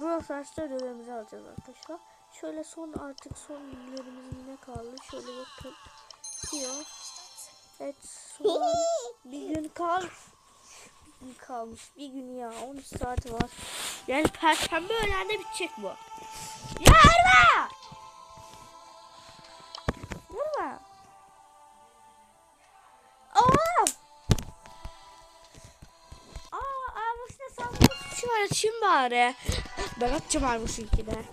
Brawl Stars'ta ödüllerimizi alacağız arkadaşlar. Şöyle son artık son ödüllerimiz ne kaldı? Şöyle bakın. Diyor. Evet son bir gün kal. Bir gün kalmış. Bir gün ya 13 saat var. Yani perşembe öğlende bitecek bu. Ya Erva! Vurma. Aa! Aa, Armus'un hesabında suçu var açayım bari. Ben atacağım Armus'un ki de.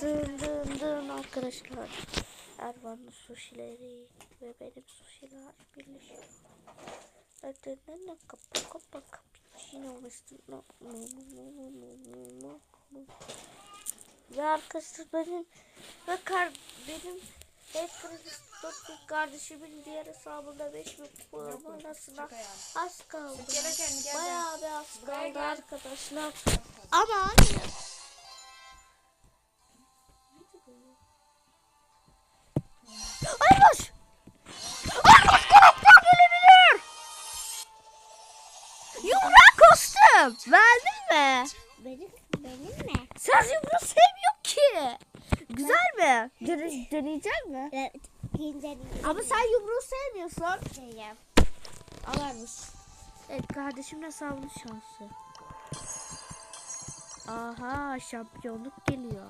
Dın dın dın arkadaşlar. Erman'ın suşileri ve benim suşiler birleşiyor. Dın dın dın kapı kapı kapı. Yine olmuştu. No, no, no, no. Ve arkadaşlar benim ve kar benim Doktor kardeşimin diğer hesabında 5 bin kupa arasına az kaldı. Bayağı bir az kaldı arkadaşlar. Ama anne. Ay boş. Ay boş karakter gelebilir. Yumrak kostüm. Verdin mi? Benim, benim mi? Sen yumruğu sevmiyor ki. Güzel mi? Dene, deneyecek mi? Evet. Ama sen yumruğu sevmiyorsun. Şeyim. Alarmış. Evet kardeşimin hesabının şansı. Aha şampiyonluk geliyor.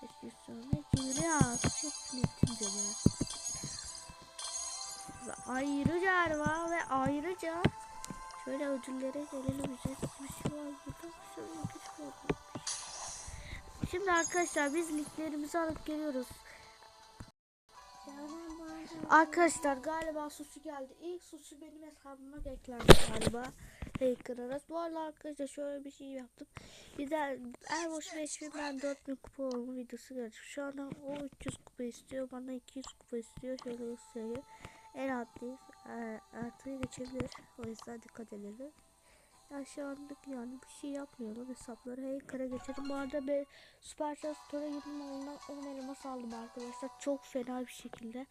Peki sonra geliyor. Çekmetin canı. Ayrıca Erva ve ayrıca şöyle ödüllere gelelim. Ücretsiz bir şey var burada. Şöyle güç. Şimdi arkadaşlar biz linklerimizi alıp geliyoruz. Arkadaşlar galiba suçu geldi. İlk suçu benim hesabıma eklendi galiba. Aras. Bu arada arkadaşlar şöyle bir şey yaptım. Bir de Erboş 5000 ben 4000 kupa olma videosu geldi. Şu anda o 300 kupa istiyor. Bana 200 kupa istiyor. Şöyle göstereyim. En alttayız. E, artıya geçebilir. O yüzden dikkat edelim. Anlık yani bir şey yapmayalım. Hesapları hacker'a geçelim. Bu arada ben Super Chat Store'a girdim. Ondan 10 elmas aldım arkadaşlar. Çok fena bir şekilde.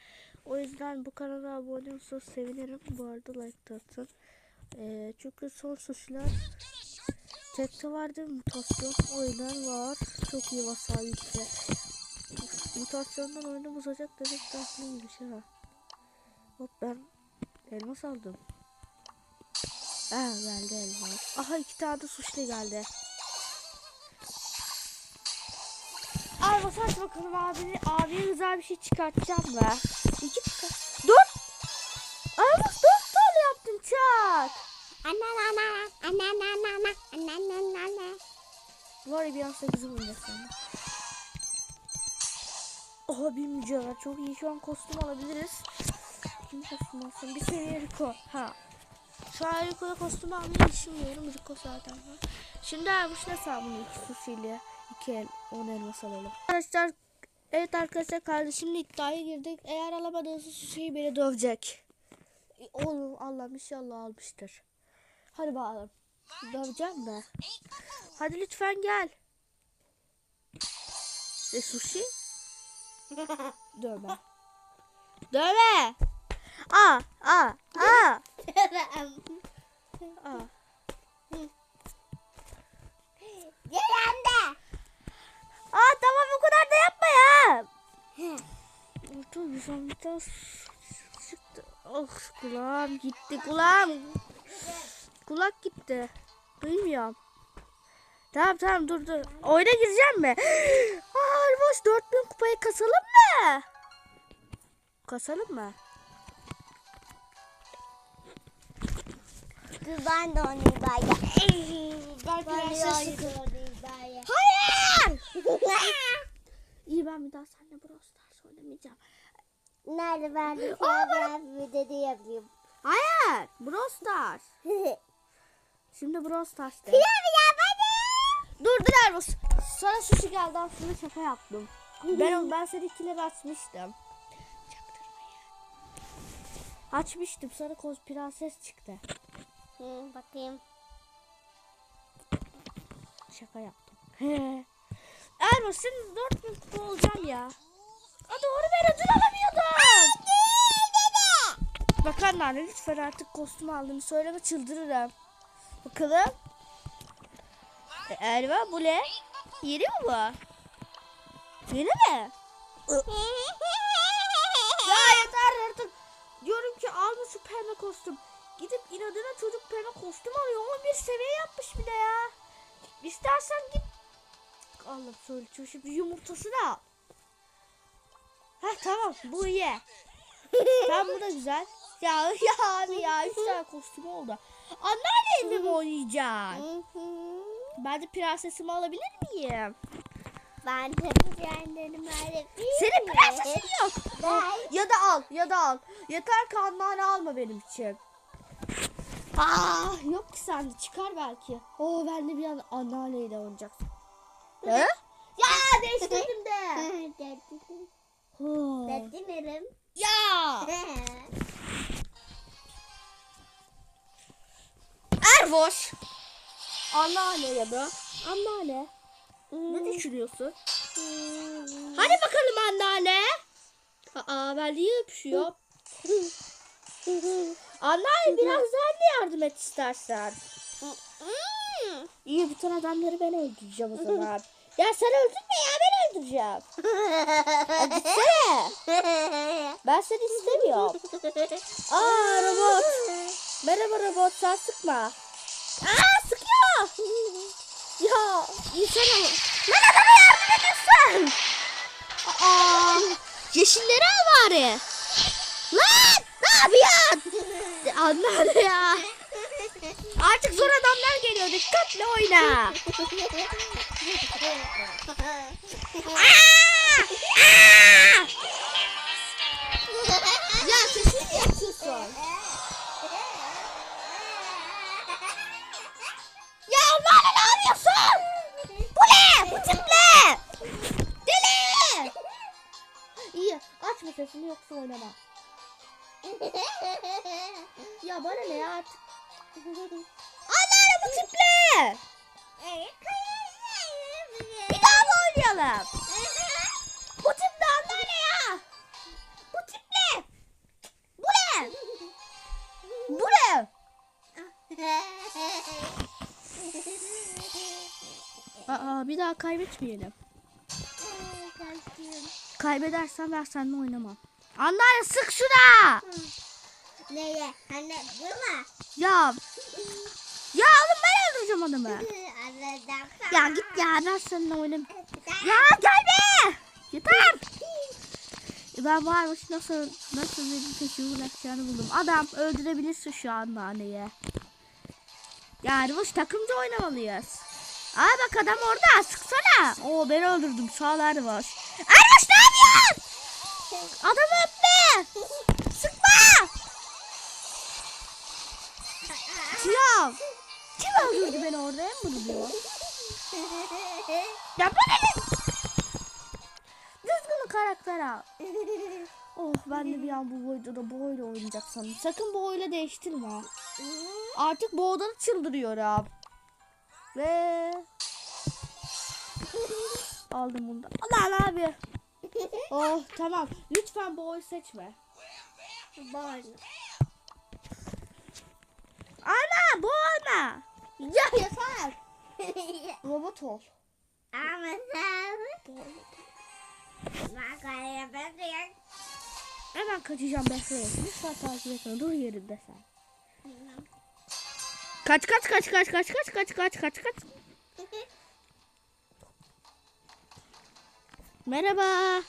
O yüzden bu kanala abone olursanız sevinirim. Bu arada like atın. Ee, çünkü son suçlar tekte vardı mutasyon oyunlar var. Çok iyi vasayette. Mutasyondan oyunu bozacak demek tatlıymış ha. Hop ben elmas aldım. Ah geldi elma. Aha iki tane de suçlu geldi. Al basar bakalım abi. Abiye güzel bir şey çıkartacağım be. İki Dört. Abi dört tane yaptım çak. Bu arada bir an sekizi bulacak sonra. Oha bir mücevher çok iyi şu an kostüm alabiliriz. Kim kostüm olsun bir seviye Riko. Ha şu an Rico'ya kostüm almayı düşünmüyorum. Rico zaten var. Şimdi Ermiş hesabını iki susuyla iki el, on elmas alalım. Arkadaşlar Evet arkadaşlar kardeşimle iddiaya girdik. Eğer alamadığınız susuyı beni dövecek. E, Oğlum Allah'ım inşallah almıştır. Hadi bakalım. Döveceğim de. Hadi lütfen gel. E sushi? Dövme. Dövme. Aa, aa, aa. aa. Gel anne. Aa tamam bu kadar da yapma ya. Orta tane çıktı. Oh kulağım gitti kulağım. Kulak gitti. Duymuyorum. Tamam tamam dur dur. Oyuna gireceğim mi? Aa boş 4000 kupayı kasalım mı? Kasalım mı? Dur ben de de oynayayım bari. Hayır. İyi ben bir daha seninle Brawl Stars oynamayacağım. Nerede ben de ben dedi yapayım. Hayır. Brawl Stars. Şimdi Brawl ya bana. Dur dur Ervus. Sana sushi geldi aslında şaka yaptım. Ben ben seni ikileri açmıştım. Açmıştım sonra koz prenses çıktı. Hı, bakayım. Şaka yaptım. Erman şimdi 4000 kupa olacağım ya. A doğru ben ödül alamıyordum. Bakar anne lütfen artık kostüm aldım. Söyleme çıldırırım. Bakalım. E, Erva bu ne? Yeni mi bu? Yeni mi? ya yeter artık. Diyorum ki alma süperme kostüm. İnadına çocuk pembe kostüm alıyor. 11 seviye yapmış bir de ya. İstersen git. Allah söyle şimdi yumurtası da al. Heh tamam bu iyi. tamam bu da güzel. Ya ya abi ya 3 tane kostüm oldu. Anneannemle mi oynayacaksın? Ben de prensesimi alabilir miyim? Ben de kendimi öyle Senin prensesin yok. Ben- Ya da al ya da al. Yeter ki anneanne alma benim için. Ah yok ki sende çıkar belki. Oo ben de bir an anneanneyle oynayacaksın. He? Ya değiştirdim de. Oo. Dedinelim. Ya. Erboş. Anneanne ya da. Anneanne. Ne düşünüyorsun? Hadi bakalım anneanne. Aa ben niye öpüşüyor? Anneanne biraz sen de yardım et istersen. İyi bütün adamları ben öldüreceğim o zaman. ya sen öldürme ya ben öldüreceğim. Ya gitsene. Ben seni istemiyorum. Aa robot. Merhaba robot sen sıkma. Aa sıkıyor. Ya insan. Lan adama yardım ediyorsun. Aa yeşilleri al bari. Lan yapıyorsun? Anlar ya. Artık zor adamlar geliyor. Dikkatli oyna. Aa! Aa! Ya sesini yapıyorsun. Ya Anneanne ne yapıyorsun? Bu ne? Bu tip ne? Deli! İyi açma sesini yoksa oynama. Ya bana ne ya artık. Anneanne bu tip ne? Bir daha mı oynayalım? Bu tip ne anneanne ya? Bu tip ne? Bu ne? Bu ne? Aa bir daha kaybetmeyelim. Kaybedersen ben seninle oynamam. Anneanne sık şuna. Neye? Anne bu mu? Ya. Ya oğlum ben öldüreceğim adamı. Ya git ya ben seninle oynamam. Ya gelme. Yeter. Ben varmış nasıl nasıl bir peşimi bırakacağını buldum. Adam öldürebilirsin şu anda anneyi. Yani bu takımca oynamalıyız. Aa bak adam orada sıksana. Oo ben öldürdüm sağ ol Erbaş. Erbaş ne yapıyorsun? Adamı öpme. Sıkma. Ya. Kim öldürdü beni orada en mi diyor? Ya bu ne? Düzgün karakter al. Oh ben de bir an bu boyda da boyla oynayacak sandım. Sakın boyla değiştirme. Artık boğdan çıldırıyorum. Ve aldım bunu da. Lan abi. Oh tamam. Lütfen boy seçme. Bon. Ana boğma. Ya yeter. Robot ol. Ama sen... Hemen kaçacağım bekle. Lütfen takip etme. Dur yerinde sen. Kaç kaç kaç kaç kaç kaç kaç kaç kaç kaç. Merhaba.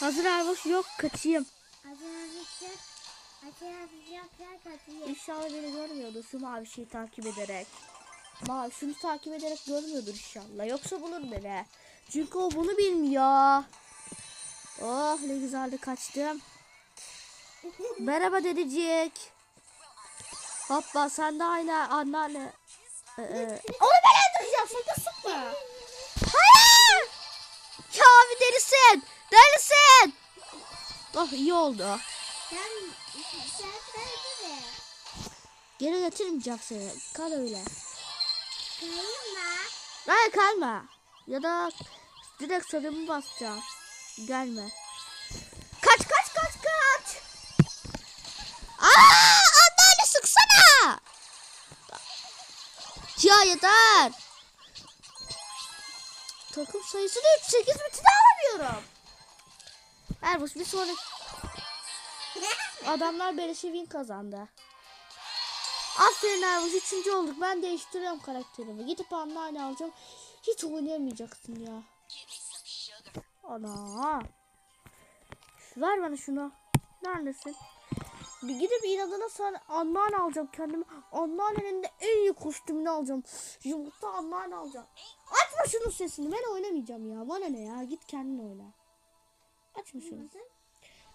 Hazır arboş yok kaçayım. Acayip Acayip yapacak atıyor. İnşallah beni görmüyordur şu mavi şeyi takip ederek. Mavi şunu takip ederek görmüyordur inşallah. Yoksa bulur beni. Çünkü o bunu bilmiyor. Oh ne güzel de kaçtım. Merhaba dedecik. Hoppa sen de aynı anneanne. Ee, e. Onu ben öldüreceğim sakın sıkma. Hayır. Ya abi delisin. Delisin. Oh iyi oldu. Sen... Sen söyle. Geri getirmeyeceğim seni. Kal öyle. Kayma. Hayır kalma. Ya da direkt sarımı basacağım. Gelme. Kaç kaç kaç kaç. Aa, anneanne sıksana. Ya yeter. Takım sayısı da 3. 8 biti daha alamıyorum. Erbus bir sonraki Adamlar beleşe win kazandı. Aferin Erbus 3. olduk. Ben değiştiriyorum karakterimi. Gidip anneanne alacağım. Hiç oynayamayacaksın ya. Ana. Ver bana şunu. Neredesin? Bir gidip inadına sana anneanne alacağım kendime. Anneannenin de en iyi kostümünü alacağım. Yumurta anneanne alacağım. Açma şunun sesini. Ben oynamayacağım ya. Bana ne ya? Git kendin oyna. Açma şunu.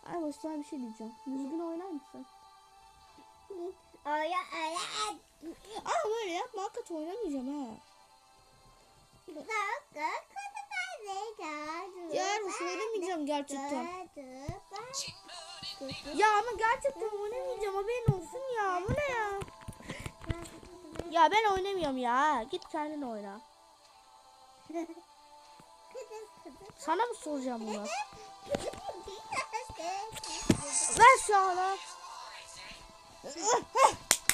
Ay sana bir şey diyeceğim. Düzgün oynar mısın? Oya oya. Aa böyle yapma. Hakikaten oynamayacağım ha. Ya Ermiş oynamayacağım Ya ama gerçekten oynamayacağım. Haberin olsun ya. Bu ne ya? Ya ben oynamıyorum ya. Git kendin oyna. Sana mı soracağım bunu? Ver şu ana.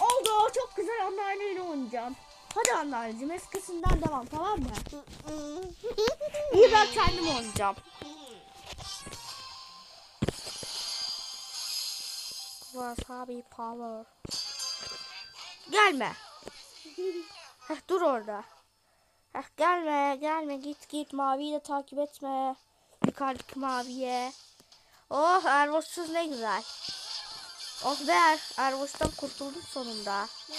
Oldu. Çok güzel anneanneyle oynayacağım. Hadi anneanneciğim eskisinden devam tamam mı? İyi ben kendim oynayacağım. Wasabi power. Gelme. Heh, dur orada. Heh, gelme gelme git git maviyi de takip etme. Yukarıdaki maviye. Oh Ervoşsuz ne güzel. Oh be Er- Ervoş'tan kurtuldum sonunda. Ya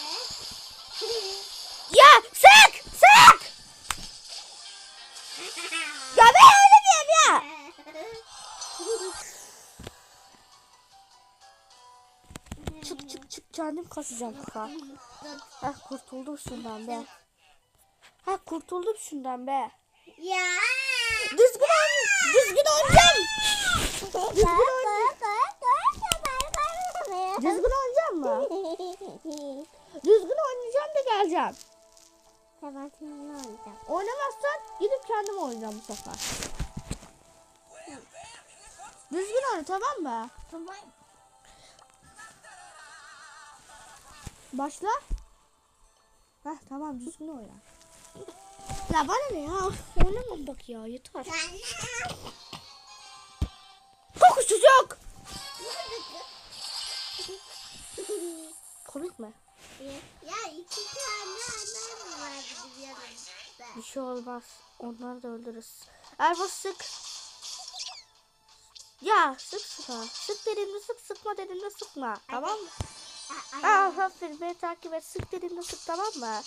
kendim kasacağım kaka. Heh kurtuldum şundan be. Heh kurtuldum şundan be. Ya. Düzgün oyn düzgün oynayacağım. Düzgün oynayacağım. Düzgün oynayacağım mı? Düzgün oynayacağım da geleceğim. Tamam ne olacak? Oynamazsan gidip kendim oynayacağım bu sefer. Düzgün oyna tamam mı? Tamam. Başla. Heh tamam düzgün oyna. Ya bana ne ya? Oynamam bak ya yeter. Sıcak. Komik mi? Ya iki tane adam var bizim yanımızda. Bir şey olmaz. Onları da öldürürüz. Erbas sık. Ya sık sıkma. Sık dediğimde sık sıkma dediğimde sıkma. Tamam mı? Aa aferin beni takip et. Sık dediğimde sık tamam mı?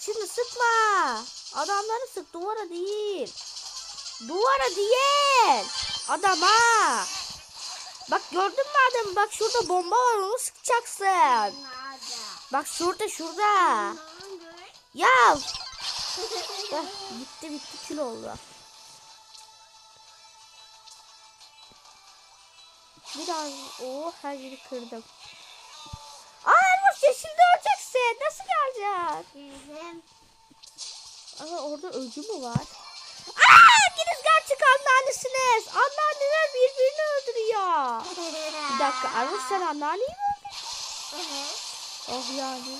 Şimdi sıkma. Adamları sık duvara değil. Duvara değil. Adama. Bak gördün mü adamı? Bak şurada bomba var onu sıkacaksın. Bak şurada şurada. Ya. Eh, bitti bitti kül oldu. Biraz o her yeri kırdım. Yeşilde öleceksin. Nasıl geleceksin? Ama orada öcü mü var? Aa ikiniz gerçek anneannesiniz. Anneanneler birbirini öldürüyor. Bir dakika Elmas sen anneanneyi mi öldürdün? Oh yani.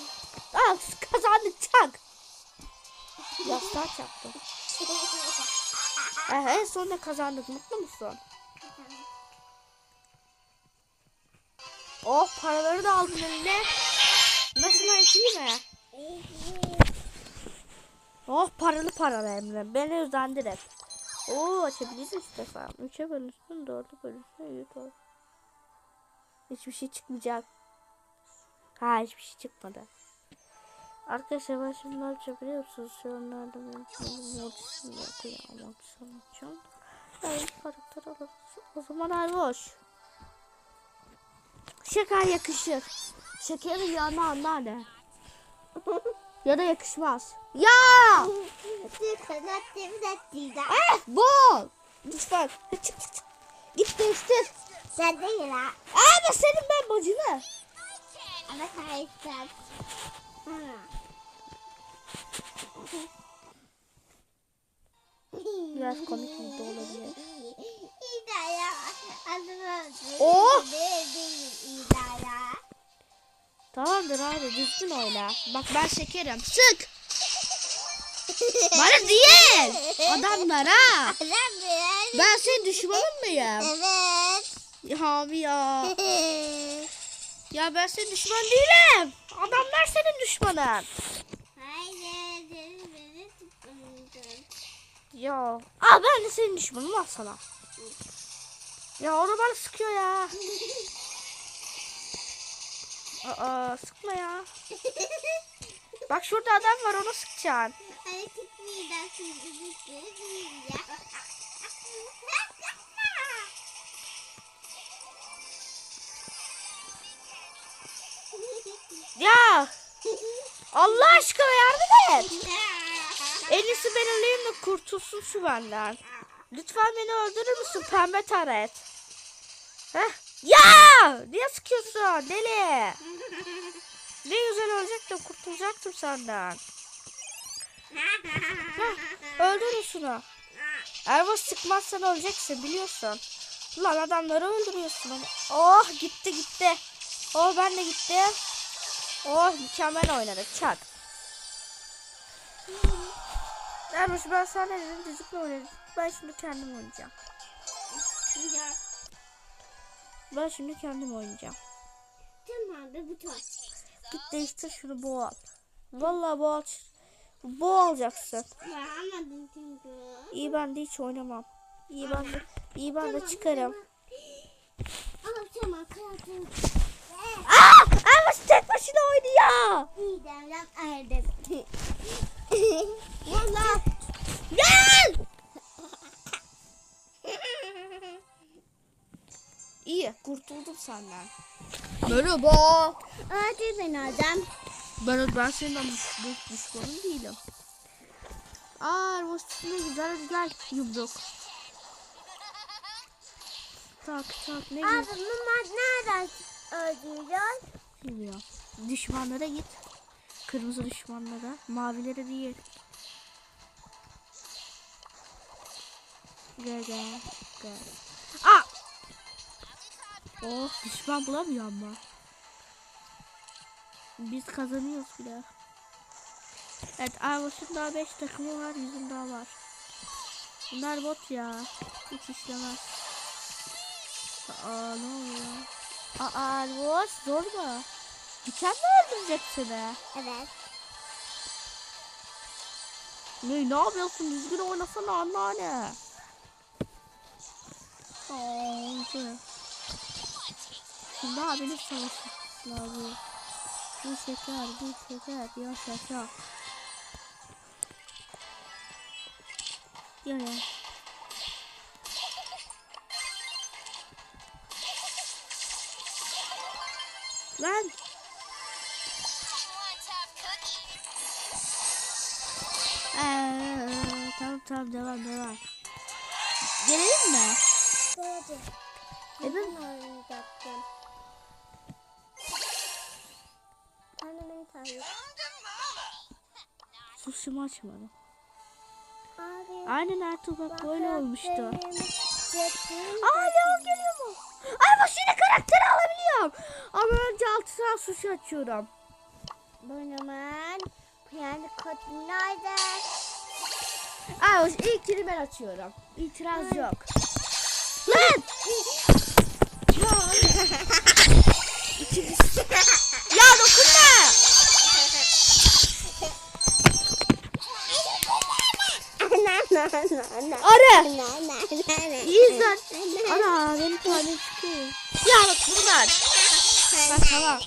Aa kazandık çak. Yastığa çaktım. Eh, en sonunda kazandık. Mutlu musun? Oh paraları da aldın eline. Nasıl iyi mi? Oh paralı paralı Emre. Beni özendir hep. Oo açabiliriz istersen. 3'e bölünsün, 4'e bölünsün, 7 doğru. Hiçbir şey çıkmayacak. Ha hiçbir şey çıkmadı. Arkadaşlar ben şimdi ne yapacağım biliyor musunuz? Şu anlarda ben şimdi modisini okuyacağım. Modisini okuyacağım. Evet karakter alırız. O zaman her boş. Şeker yakışır. Şekerin yanına anneanne. ya da yakışmaz. Ya! Eh bol. Lütfen. Çık çık çık. Git değiştir. Sen değil ha. Ama senin ben bacını. Ama sen. Biraz komik olabilir. Oh! Tamamdır abi düzgün oyna. Bak ben şekerim. Sık. Bana değil. Adamlara. Adam. Ben senin düşmanın mıyım? Evet. Ya abi ya. Ya ben senin düşman değilim. Adamlar senin düşmanın. Hayır. Ya. Aa ben de senin düşmanın al sana. Ya onu bana sıkıyor ya. Aa sıkma ya. Bak şurada adam var onu sıkacaksın. Hani. Tutmayacağım. Ya Allah aşkına yardım et. Ben öleyim de kurtulsun şu benden. Lütfen beni öldürür müsün pembe taret? Heh. Ya! Niye sıkıyorsun deli? Ne güzel de kurtulacaktım senden. Heh, öldürün şunu. Erva sıkmazsan öleceksin biliyorsun. Lan adamları öldürüyorsun. Oh gitti gitti. Oh ben de gitti. Oh mükemmel oynadık çak. Ermiş ben sana dedim düzgün oynadım. Ben şimdi kendim oynayacağım. Ben şimdi kendim oynayacağım. Tamam be bu çok. Git değiştir şunu boğal. Vallahi boğal. Boğalacaksın. Varamadım çünkü. İyi ben de hiç oynamam. İyi ben de, iyi ben de çıkarım. Ama tamam. Aa! Ermiş tek başına oynuyor. İyiden lan erdim. Vallahi. Gel! İyi kurtuldum senden. Merhaba. Hadi ben adam. Ben, ben senin düş, düşmanın değilim. Aa, bu ne güzel güzel yumruk. Tak tak ne Abi bu nereden öldürüyor? geliyor? Düşmanlara git. Kırmızı düşmanlara. Mavilere değil. Gel gel. Gel. Aa! Oh düşman bulamıyor ama. Biz kazanıyoruz bile. Evet Arvos'un daha 5 takımı var. Yüzün daha var. Bunlar bot ya. Hiç işlemez. Aa ne oluyor? Aa Arvos zor mu? Diken mi öldürecek seni? Evet. Ne, ne yapıyorsun? Düzgün oynasana anneanne. Aa, güzel. Şimdi abinin savaşı lazım. Bir şeker, bir şeker, ya şeker. Ya ya. Lan. Ee, tamam tamam devam devam. Gelelim mi? Hadi. Evet. Ben oynayacaktım. Annemin tarzı. Susuşumu açmadım. Abi. Aynen Ertuğ bak böyle olmuştu. Aa Leon geliyor mu? Ay bak yine karakteri alabiliyorum. Ama önce altı tane sushi açıyorum. Bonuman. Yani kod nerede? Aa ilkini ben açıyorum. İtiraz yok. Lan! ya İkincisi. Arı! İyi izlen. Ana benim tane çıkıyor. Ya bak bunlar. Bak tamam.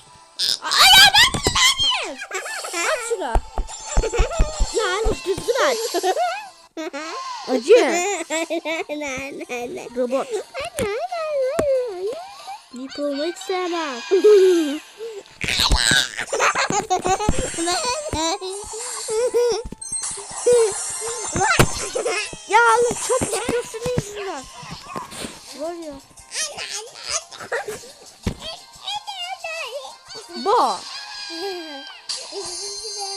Ay ya ben. Aç şunu. Ya Elif düzgün aç. Acı. Robot. Olmayı hiç sevmem. Ya Allah çok çıkıyorsun yüzünden. Var ya. Bu.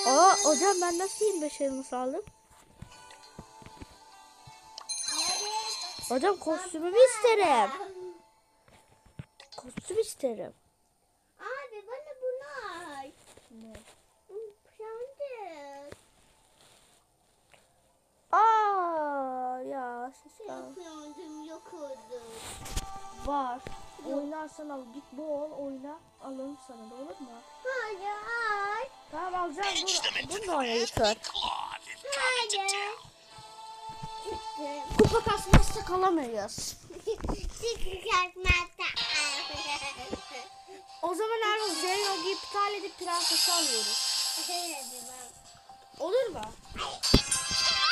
Aa hocam ben nasıl 25 elmas aldım? Hocam kostümümü isterim. Kostüm isterim. Abi bana bunu al. Ne? Prenses. Aa prensim yok oldu. Var. Oynarsan al git bol oyna alırım sana da olur mu? Hayır. Tamam alacağım dur. Bunu da oyna lütfen. Hayır. Kupa kasmazsa kalamayız. O zaman Erol Zeynep'i iptal edip prensesi alıyoruz. Olur mu?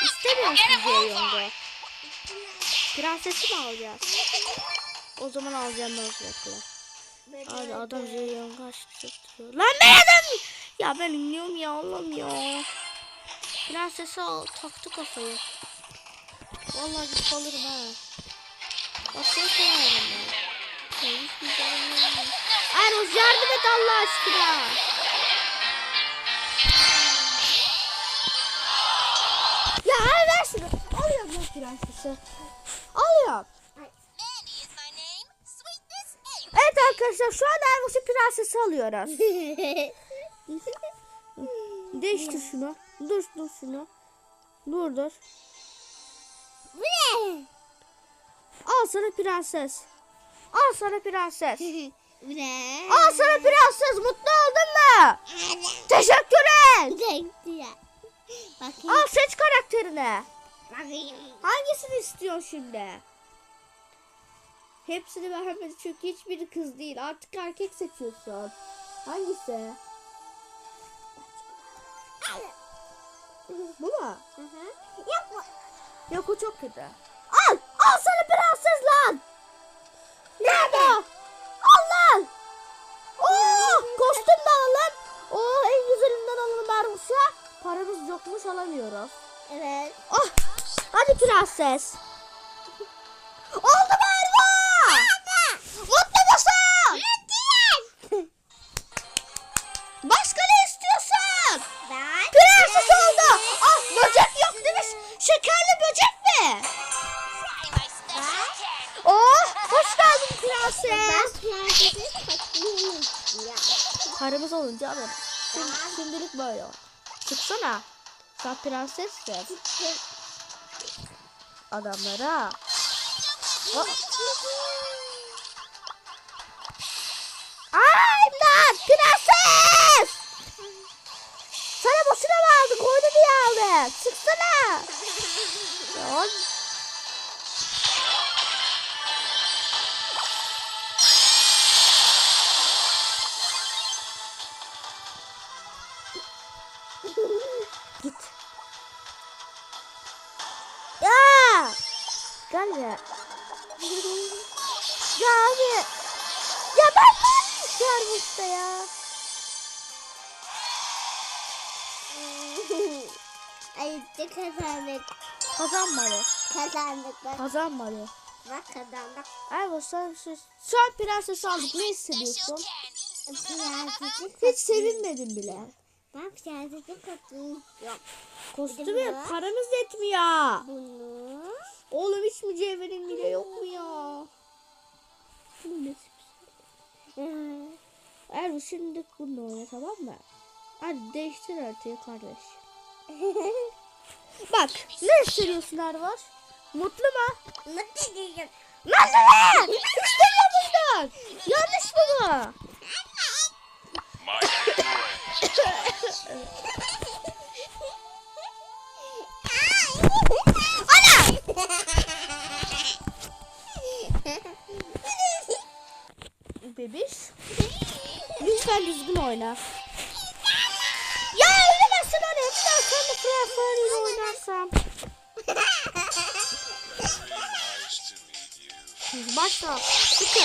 İstemiyor musun Zeynep'i? Prensesi mi alacağız? O zaman alacağım özbekle. Abi adam Zeynep'i kaçtırıyor. Lan ben adam! Ya ben iniyorum ya Allah'ım ya. Prensesi al, taktı kafayı. Vallahi gidip alırım ha. Aslında koyarım ben. Ya hiçbir şey anlamıyorum. Erol yardım et Allah aşkına. Ya al ver şunu. Alıyorum ben prensesi. Ain't. Evet arkadaşlar şu anda Eros'u prensesi alıyoruz. Değiştir şunu. Dur dur şunu. Dur dur. Bu ne? Al sana prenses. Al sana prenses. Bu ne? Al sana prenses. Mutlu oldun mu? Teşekkür et. Al seç karakterini. Hangisini istiyorsun şimdi? Hepsini vermedi çünkü hiçbiri kız değil. Artık erkek seçiyorsun. Hangisi? Bu mu? Hı. Yok o çok kötü. Al! Al sana prenses lan! Nerede? Al lan! Oo, kostüm de alalım. Oo, en güzelinden alalım Ermus'a. Paramız yokmuş alamıyoruz. Evet. Oh! Hadi prenses. Oldu mu Erva? Mutlu musun? Başka ne istiyorsun? Ben. Prenses oldu. Ah böcek yok demiş. Şekerli böcek mi? Oh hoş geldin prenses. Paramız olunca alırız. Şimdi, şimdilik böyle. Çıksana. Sen prensessin. Adamlara. Oh. Ay imdat prenses. Sana boşuna mı aldık? Oyunu diye aldık. Çıksana. Ya, Gel ya. Ya abi. Ya ben ne yapmışlar ya. Ay işte kazandık. Kazanmadı. Kazandık bak. Kazanmadı. Bak kazandık. Ay şu, şu an prenses aldık. Ne hissediyorsun? Hiç sevinmedin bile. Ben prensesin katını istiyorum. Kostümü paramız yetmiyor. Bunu. Oğlum hiç mücevherin bile yok mu ya? Bu ne Erbu şimdi bunu oyna tamam mı? Hadi değiştir haritayı kardeş. Bak ne hissediyorsun Ervar? Mutlu mu? Mutlu değilim. Lan lan! İstemiyor musun? Yanlış mı Bebiş. Lütfen düzgün oyna. Ya oynamazsın oraya. Bir daha sen de Fransa'yla oynarsam. Başla. Sıkı.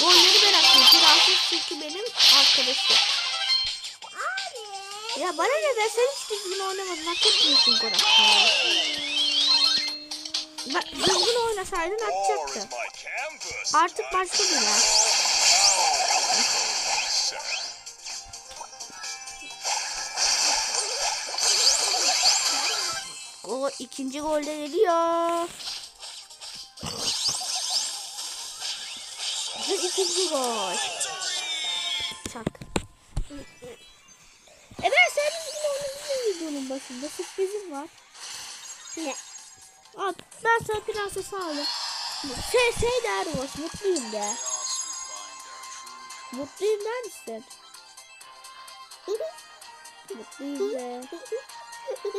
Golleri ben atayım. Prenses çünkü benim arkadaşım. Ya bana ne be sen hiç düzgün oynamadın. Hak etmiyorsun karakteri. Bak düzgün oynasaydın atacaktı. Artık başka bir yer. Gol, ikinci gol de geliyor. Ve ikinci gol. Çak. E ben sen bizim videonun başında sürprizim var. Ne? Al ben sana prenses aldım. Şey şey de Erboş mutluyum de. Mutluyum der misin? Mutluyum de.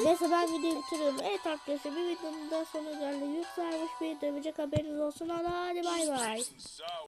Neyse ben videoyu bitiriyorum. Evet arkadaşlar bir videonun daha sonuna geldi. Erboş beni dövecek haberiniz olsun. Hadi bay bay.